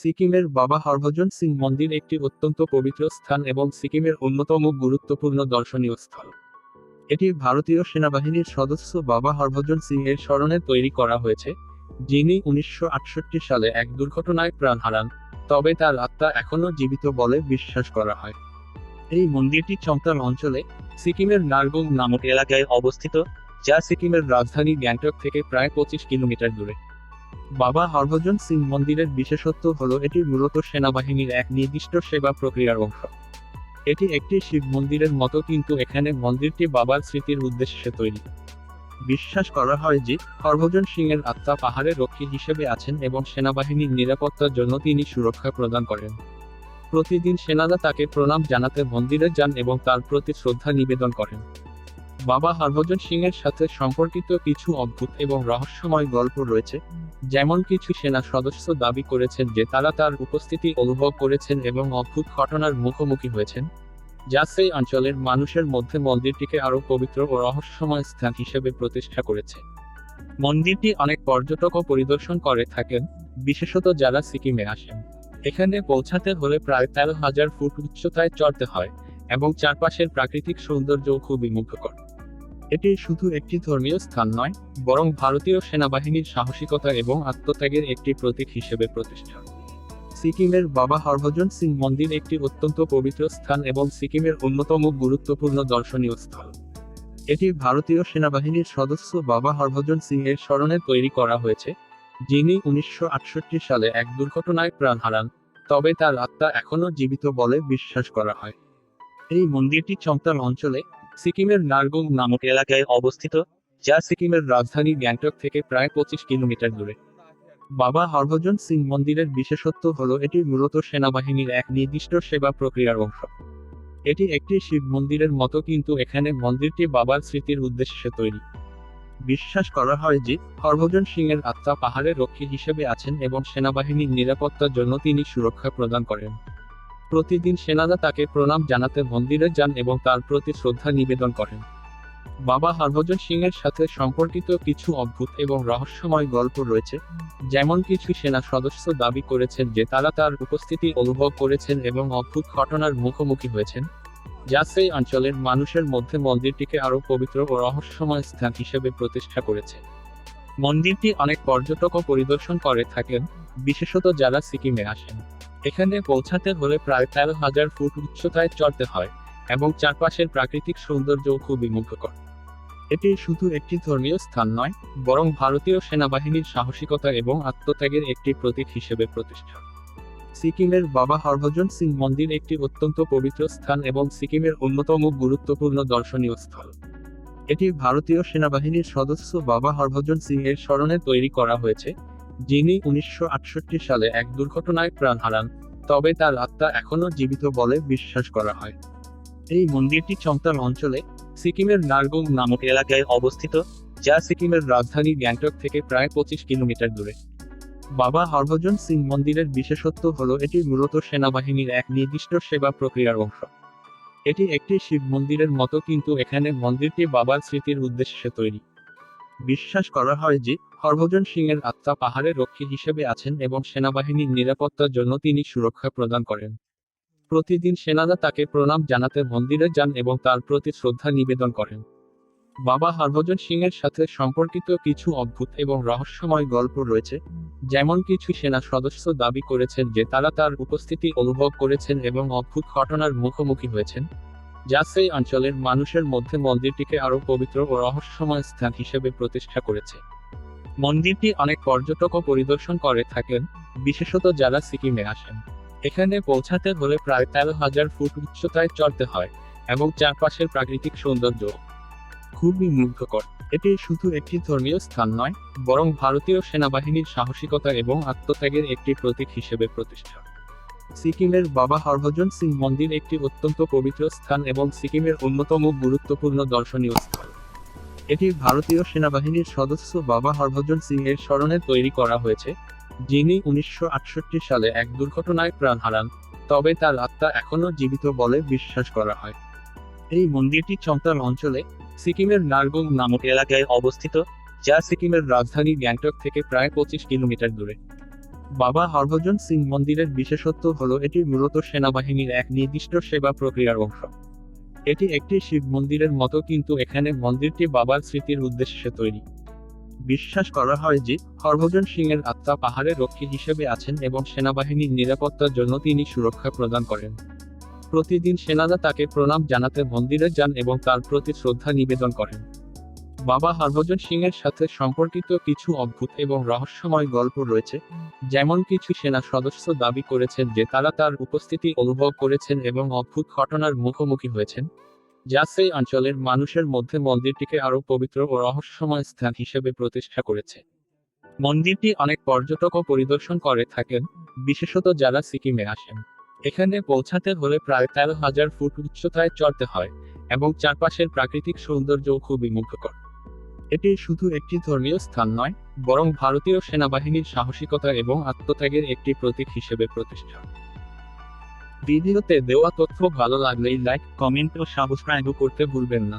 সিকিমের বাবা হরভজন সিং মন্দির একটি অত্যন্ত পবিত্র স্থান এবং সিকিমের অন্যতম গুরুত্বপূর্ণ দর্শনীয় স্থল। এটি ভারতীয় সেনাবাহিনীর সদস্য বাবা হরভজন সিং এর স্মরণে তৈরি করা হয়েছে, যিনি উনিশশো আটষট্টি সালে এক দুর্ঘটনায় প্রাণ হারান, তবে তার আত্মা এখনও জীবিত বলে বিশ্বাস করা হয়। এই মন্দিরটি চংতাল অঞ্চলে সিকিমের নার্গং নামক এলাকায় অবস্থিত, যা সিকিমের রাজধানী গ্যাংটক থেকে প্রায় পঁচিশ কিলোমিটার দূরে। বাবা হরভজন সিং মন্দিরের বিশেষত্ব হল এটি মূলত সেনাবাহিনীর এক নির্দিষ্ট সেবা প্রক্রিয়ার অংশ। এটি একটি শিব মন্দিরের মতো কিন্তু এখানে মন্দিরটি বাবার স্মৃতির উদ্দেশ্যে তৈরি। বিশ্বাস করা হয় যে হরভজন সিং এর আত্মা পাহাড়ের রক্ষী হিসেবে আছেন এবং সেনাবাহিনীর নিরাপত্তার জন্য তিনি সুরক্ষা প্রদান করেন। প্রতিদিন সেনারা তাকে প্রণাম জানাতে মন্দিরে যান এবং তার প্রতি শ্রদ্ধা নিবেদন করেন। বাবা হরভজন সিং এর সাথে সম্পর্কিত কিছু অদ্ভুত এবং রহস্যময় গল্প রয়েছে, যেমন কিছু সেনা সদস্য দাবি করেছেন যে তারা তার উপস্থিতি অনুভব করেছেন এবং অদ্ভুত ঘটনার মুখোমুখি হয়েছেন। যা সেই অঞ্চলের মানুষের মধ্যে মন্দিরটিকে আরও পবিত্র ও রহস্যময় স্থান হিসেবে প্রতিষ্ঠা করেছে। মন্দিরটি অনেক পর্যটকও পরিদর্শন করে থাকেন, বিশেষত যারা সিকিমে আসেন। এখানে পৌঁছাতে হলে প্রায় তেরো হাজার ফুট উচ্চতায় চড়তে হয় এবং চারপাশের প্রাকৃতিক সৌন্দর্য খুবই মুগ্ধকর। এটি শুধু একটি ধর্মীয় স্থান নয়, বরং ভারতীয় সেনাবাহিনীর সাহসিকতা এবং আত্মত্যাগের একটি প্রতীক হিসেবে প্রতিষ্ঠা সিকিমের বাবা হরভজন সিং মন্দির একটি অত্যন্ত পবিত্র স্থান এবং সিকিমের অন্যতম গুরুত্বপূর্ণ দর্শনীয় স্থল। এটি ভারতীয় সেনাবাহিনীর সদস্য বাবা হরভজন সিং এর স্মরণে তৈরি করা হয়েছে, যিনি উনিশশো আটষট্টি সালে এক দুর্ঘটনায় প্রাণ হারান, তবে তার আত্মা এখনও জীবিত বলে বিশ্বাস করা হয়। এই মন্দিরটি চংতাল অঞ্চলে সিকিমের নার্গং নামক এলাকায় অবস্থিত, যা সিকিমের রাজধানী গ্যাংটক থেকে প্রায় পঁচিশ কিলোমিটার দূরে। বাবা হরভজন সিং মন্দিরের বিশেষত্ব হল এটি মূলত সেনাবাহিনীর এক নির্দিষ্ট সেবা প্রক্রিয়ার অংশ। এটি একটি শিব মন্দিরের মতো কিন্তু এখানে মন্দিরটি বাবার স্মৃতির উদ্দেশ্যে তৈরি। বিশ্বাস করা হয় যে, হরভজন সিং এর আত্মা পাহাড়ের রক্ষী হিসেবে আছেন এবং সেনাবাহিনীর নিরাপত্তার জন্য তিনি সুরক্ষা প্রদান করেন। প্রতিদিন সেনারা তাকে প্রণাম জানাতে মন্দিরে যান এবং তার প্রতি শ্রদ্ধা নিবেদন করেন। বাবা হরভজন সিং এর সাথে সম্পর্কিত কিছু অদ্ভুত এবং রহস্যময় গল্প রয়েছে, যেমন কিছু সেনা সদস্য দাবি করেছেন যে তারা তার উপস্থিতি অনুভব করেছেন এবং অদ্ভুত ঘটনার মুখোমুখি হয়েছেন। যা সেই অঞ্চলের মানুষের মধ্যে মন্দিরটিকে আরও পবিত্র ও রহস্যময় স্থান হিসেবে প্রতিষ্ঠা করেছে। মন্দিরটি অনেক পর্যটকও পরিদর্শন করে থাকেন, বিশেষত যারা সিকিমে আসেন। এখানে পৌঁছাতে হলে প্রায় তেরো হাজার ফুট উচ্চতায় চড়তে হয়, এবং চারপাশের প্রাকৃতিক সৌন্দর্য খুবই মুগ্ধকর। এটি শুধু একটি ধর্মীয় স্থান নয়, বরং ভারতীয় সেনাবাহিনীর সাহসিকতা এবং আত্মত্যাগের একটি প্রতীক হিসেবে প্রতিষ্ঠা সিকিমের বাবা হরভজন সিং মন্দির একটি অত্যন্ত পবিত্র স্থান এবং সিকিমের অন্যতম গুরুত্বপূর্ণ দর্শনীয় স্থল। এটি ভারতীয় সেনাবাহিনীর সদস্য বাবা হরভজন সিং এর স্মরণে তৈরি করা হয়েছে যিনি উনিশশো আটষট্টি সালে এক দুর্ঘটনায় প্রাণ হারান, তবে তার আত্মা এখনও জীবিত বলে বিশ্বাস করা হয়। এই মন্দিরটি চংতাল অঞ্চলে সিকিমের নার্গং নামক এলাকায় অবস্থিত, যা সিকিমের রাজধানী গ্যাংটক থেকে প্রায় পঁচিশ কিলোমিটার দূরে। বাবা হরভজন সিং মন্দিরের বিশেষত্ব হল এটি মূলত সেনাবাহিনীর এক নির্দিষ্ট সেবা প্রক্রিয়ার অংশ। এটি একটি শিব মন্দিরের মতো, কিন্তু এখানে মন্দিরটি বাবার স্মৃতির উদ্দেশ্যে তৈরি। বিশ্বাস করা হয় যে, হরভজন সিং এর আত্মা পাহাড়ের রক্ষী হিসেবে আছেন এবং সেনাবাহিনীর নিরাপত্তার জন্য তিনি সুরক্ষা প্রদান করেন। প্রতিদিন সেনারা তাকে প্রণাম জানাতে মন্দিরে যান এবং তার প্রতি শ্রদ্ধা নিবেদন করেন। বাবা হরভজন সিং এর সাথে সম্পর্কিত কিছু অদ্ভুত এবং রহস্যময় গল্প রয়েছে, যেমন কিছু সেনা সদস্য দাবি করেছেন যে তারা তার উপস্থিতি অনুভব করেছেন এবং অদ্ভুত ঘটনার মুখোমুখি হয়েছেন। যা সেই অঞ্চলের মানুষের মধ্যে মন্দিরটিকে আরও পবিত্র ও রহস্যময় স্থান হিসেবে প্রতিষ্ঠা করেছে। মন্দিরটি অনেক পর্যটকও পরিদর্শন করে থাকেন, বিশেষত যারা সিকিমে আসেন। এখানে পৌঁছাতে হলে প্রায় তেরো হাজার ফুট উচ্চতায় চড়তে হয় এবং চারপাশের প্রাকৃতিক সৌন্দর্য খুবই মুগ্ধকর। এটি শুধু একটি ধর্মীয় স্থান নয়, বরং ভারতীয় সেনাবাহিনীর সাহসিকতা এবং আত্মত্যাগের একটি প্রতীক হিসেবে প্রতিষ্ঠা। সিকিমের বাবা হরভজন সিং মন্দির একটি অত্যন্ত পবিত্র স্থান এবং সিকিমের অন্যতম গুরুত্বপূর্ণ দর্শনীয় স্থান। এটি ভারতীয় সেনাবাহিনীর সদস্য বাবা হরভজন সিং এর স্মরণে তৈরি করা হয়েছে, যিনি উনিশশো আটষট্টি সালে এক দুর্ঘটনায় প্রাণ হারান, তবে তার আত্মা এখনও জীবিত বলে বিশ্বাস করা হয়। এই মন্দিরটি চংতাল অঞ্চলে সিকিমের নার্গং নামক এলাকায় অবস্থিত, যা সিকিমের রাজধানী গ্যাংটক থেকে প্রায় পঁচিশ কিলোমিটার দূরে। বাবা হরভজন সিং মন্দিরের বিশেষত্ব হল এটি মূলত সেনাবাহিনীর এক নির্দিষ্ট সেবা প্রক্রিয়ার অংশ। এটি একটি শিব মন্দিরের মতো কিন্তু এখানে মন্দিরটি বাবার স্মৃতির উদ্দেশ্যে তৈরি। বিশ্বাস করা হয় যে হরভজন সিং এর আত্মা পাহাড়ের রক্ষী হিসেবে আছেন এবং সেনাবাহিনীর নিরাপত্তার জন্য তিনি সুরক্ষা প্রদান করেন। প্রতিদিন সেনারা তাকে প্রণাম জানাতে মন্দিরে যান এবং তার প্রতি শ্রদ্ধা নিবেদন করেন। বাবা হরভজন সিং এর সাথে সম্পর্কিত কিছু অদ্ভুত এবং রহস্যময় গল্প রয়েছে, যেমন কিছু সেনা সদস্য দাবি করেছেন যে তারা তার উপস্থিতি অনুভব করেছেন এবং অদ্ভুত ঘটনার মুখোমুখি হয়েছেন। যা সেই অঞ্চলের মানুষের মধ্যে মন্দিরটিকে আরও পবিত্র ও রহস্যময় স্থান হিসেবে প্রতিষ্ঠা করেছে। মন্দিরটি অনেক পর্যটকও পরিদর্শন করে থাকেন, বিশেষত যারা সিকিমে আসেন। এখানে পৌঁছাতে হলে প্রায় তেরো হাজার ফুট উচ্চতায় চড়তে হয় এবং চারপাশের প্রাকৃতিক সৌন্দর্য খুবই মুগ্ধকর। এটি শুধু একটি ধর্মীয় স্থান নয়, বরং ভারতীয় সেনাবাহিনীর সাহসিকতা এবং আত্মত্যাগের একটি প্রতীক হিসেবে প্রতিষ্ঠা। ভিডিওতে দেওয়া তথ্য ভালো লাগলেই লাইক কমেন্ট ও সাবস্ক্রাইব করতে ভুলবেন না।